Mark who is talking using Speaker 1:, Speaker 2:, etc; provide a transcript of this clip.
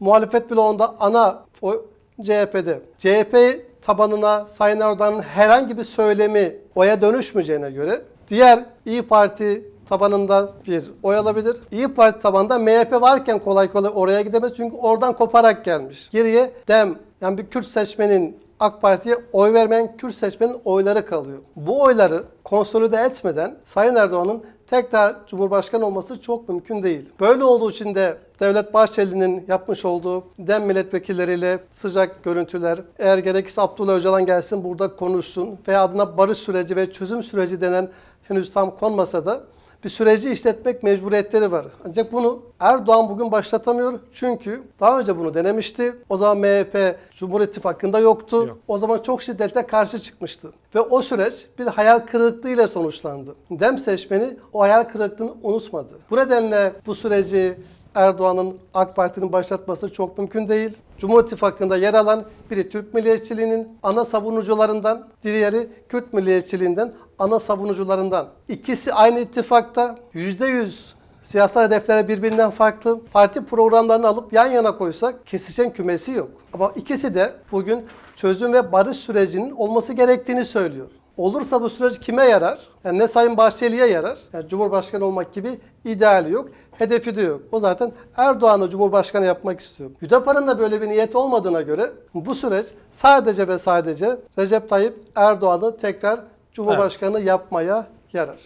Speaker 1: muhalefet bloğunda ana o CHP'de. CHP tabanına Sayın Erdoğan'ın herhangi bir söylemi oya dönüşmeyeceğine göre diğer İyi Parti tabanında bir oy alabilir. İyi Parti tabanında MHP varken kolay kolay oraya gidemez çünkü oradan koparak gelmiş. Geriye DEM yani bir Kürt seçmenin AK Parti'ye oy vermeyen Kürt seçmenin oyları kalıyor. Bu oyları konsolide etmeden Sayın Erdoğan'ın tekrar Cumhurbaşkanı olması çok mümkün değil. Böyle olduğu için de Devlet Bahçeli'nin yapmış olduğu DEM milletvekilleriyle sıcak görüntüler, eğer gerekirse Abdullah Öcalan gelsin burada konuşsun veya adına barış süreci ve çözüm süreci denen henüz tam konmasa da bir süreci işletmek mecburiyetleri var. Ancak bunu Erdoğan bugün başlatamıyor. Çünkü daha önce bunu denemişti. O zaman MHP Cumhur İttifakı'nda yoktu.
Speaker 2: Yok.
Speaker 1: O zaman çok şiddetle karşı çıkmıştı. Ve o süreç bir hayal kırıklığıyla sonuçlandı. Dem seçmeni o hayal kırıklığını unutmadı. Bu nedenle bu süreci Erdoğan'ın AK Parti'nin başlatması çok mümkün değil. Cumhur İttifakı'nda yer alan biri Türk milliyetçiliğinin ana savunucularından, diğeri Kürt milliyetçiliğinden ana savunucularından. İkisi aynı ittifakta %100 siyasal hedefleri birbirinden farklı. Parti programlarını alıp yan yana koysak kesişen kümesi yok. Ama ikisi de bugün çözüm ve barış sürecinin olması gerektiğini söylüyor. Olursa bu süreç kime yarar? Yani ne Sayın Bahçeli'ye yarar? Yani Cumhurbaşkanı olmak gibi ideali yok, hedefi de yok. O zaten Erdoğan'ı Cumhurbaşkanı yapmak istiyor. Hüdapar'ın da böyle bir niyet olmadığına göre bu süreç sadece ve sadece Recep Tayyip Erdoğan'ı tekrar Cumhurbaşkanı yapmaya yarar.